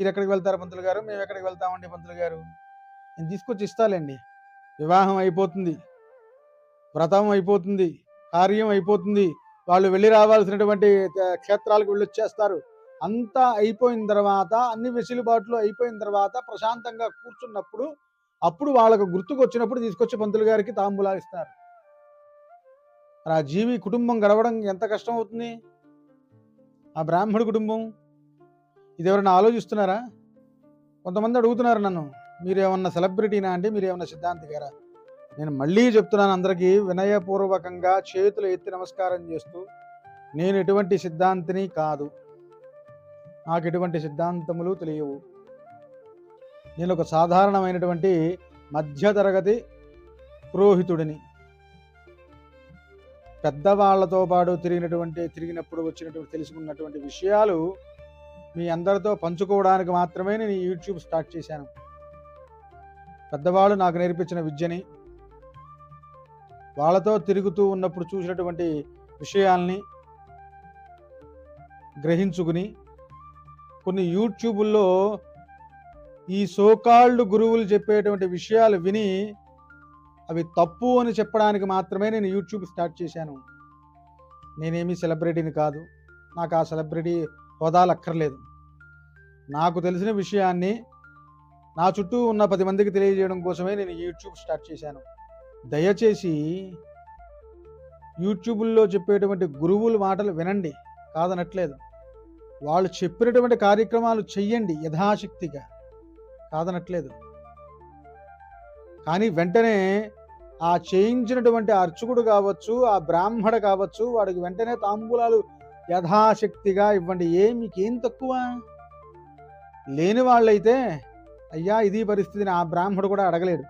మీరు ఎక్కడికి వెళ్తారు పంతులు గారు? మేము ఎక్కడికి వెళ్తామండి పంతులు గారు? నేను తీసుకొచ్చి ఇస్తాలేండి. వివాహం అయిపోతుంది. వ్రతం అయిపోతుంది. కార్యం అయిపోతుంది. వాళ్ళు వెళ్ళి రావాల్సినటువంటి క్షేత్రాలకు వెళ్ళి వచ్చేస్తారు అంతా అయిపోయిన తర్వాత అన్ని వెసులుబాట్లు అయిపోయిన తర్వాత ప్రశాంతంగా కూర్చున్నప్పుడు అప్పుడు వాళ్ళకు గుర్తుకు వచ్చినప్పుడు తీసుకొచ్చి పంతులు గారికి తాంబూలాలు ఇస్తారు ఆ జీవి కుటుంబం గడవడం ఎంత కష్టం అవుతుంది ఆ బ్రాహ్మణ కుటుంబం ఇది ఎవరైనా ఆలోచిస్తున్నారా? కొంతమంది అడుగుతున్నారు నన్ను మీరు ఏమన్నా సెలబ్రిటీనా అంటే మీరు ఏమన్నా సిద్ధాంతి గారా నేను మళ్ళీ చెప్తున్నాను అందరికీ వినయపూర్వకంగా చేతులు ఎత్తి నమస్కారం చేస్తూ నేను ఎటువంటి సిద్ధాంతిని కాదు. నాకు ఎటువంటి సిద్ధాంతములు తెలియవు. నేను ఒక సాధారణమైనటువంటి మధ్యతరగతి పురోహితుడిని. పెద్దవాళ్ళతో పాటు తిరిగినటువంటి తిరిగినప్పుడు వచ్చినటువంటి తెలుసుకున్నటువంటి విషయాలు మీ అందరితో పంచుకోవడానికి మాత్రమే నేను యూట్యూబ్ స్టార్ట్ చేశాను. పెద్దవాళ్ళు నాకు నేర్పించిన విద్యని వాళ్ళతో తిరుగుతూ ఉన్నప్పుడు చూసినటువంటి విషయాల్ని గ్రహించుకుని కొన్ని యూట్యూబుల్లో ఈ సోకాల్డ్ గురువులు చెప్పేటువంటి విషయాలు విని అవి తప్పు అని చెప్పడానికి మాత్రమే నేను యూట్యూబ్ స్టార్ట్ చేశాను. నేనేమి సెలబ్రిటీని కాదు. నాకు ఆ సెలబ్రిటీ హోదాలు అక్కర్లేదు నాకు తెలిసిన విషయాన్ని నా చుట్టూ ఉన్న పది మందికి తెలియజేయడం కోసమే నేను యూట్యూబ్ స్టార్ట్ చేశాను. దయచేసి యూట్యూబ్లో చెప్పేటువంటి గురువుల మాటలు వినండి కాదనట్లేదు. వాళ్ళు చెప్పినటువంటి కార్యక్రమాలు చెయ్యండి యథాశక్తిగా కాదనట్లేదు. కానీ వెంటనే ఆ చేయించినటువంటి అర్చకుడు కావచ్చు ఆ బ్రాహ్మణ కావచ్చు వాడికి వెంటనే తాంబూలాలు యథాశక్తిగా ఇవ్వండి. ఏ మీకేం తక్కువ? లేని వాళ్ళైతే అయ్యా ఇది పరిస్థితిని ఆ బ్రాహ్మడు కూడా అడగలేడు.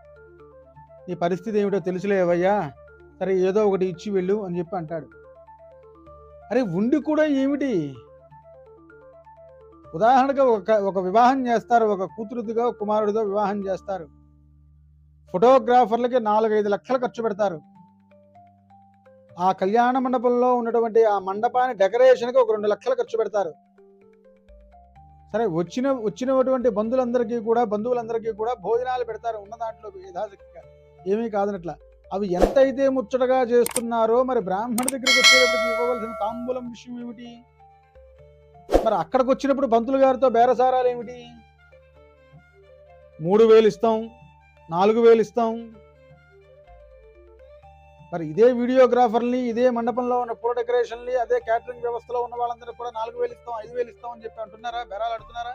నీ పరిస్థితి ఏమిటో తెలుసులేవయ్యా? సరే ఏదో ఒకటి ఇచ్చి వెళ్ళు అని చెప్పి అంటాడు. అరే ఉండి కూడా ఏమిటి? ఉదాహరణగా ఒక ఒక వివాహం చేస్తారు. ఒక కూతురుదిగా కుమారుడితో వివాహం చేస్తారు. ఫోటోగ్రాఫర్లకి నాలుగైదు లక్షలు ఖర్చు పెడతారు. ఆ కళ్యాణ మండపంలో ఉన్నటువంటి ఆ మండపాన్ని డెకరేషన్కి ఒక రెండు లక్షలు ఖర్చు పెడతారు. సరే వచ్చిన వచ్చినటువంటి బంధువులందరికీ కూడా బంధువులందరికీ కూడా భోజనాలు పెడతారు ఉన్న దాంట్లో యథాశక్తిగా. ఏమీ కాదనట్ల. అవి ఎంతైతే ముచ్చటగా చేస్తున్నారో మరి బ్రాహ్మణ దగ్గరికి వచ్చేటప్పటికి ఇవ్వవలసిన తాంబూలం విషయం ఏమిటి? మరి అక్కడికి వచ్చినప్పుడు బంతులు గారితో బేరసారాలు ఏమిటి? మూడు వేలు ఇస్తాం నాలుగు వేలు ఇస్తాం మరి ఇదే వీడియోగ్రాఫర్ని ఇదే మండపంలో ఉన్న పూల డెకరేషన్ని అదే క్యాటరింగ్ వ్యవస్థలో ఉన్న వాళ్ళందరూ కూడా నాలుగు వేలు ఇస్తాం ఐదు వేలు ఇస్తాం అని చెప్పి అంటున్నారా? బేరాలు అడుతున్నారా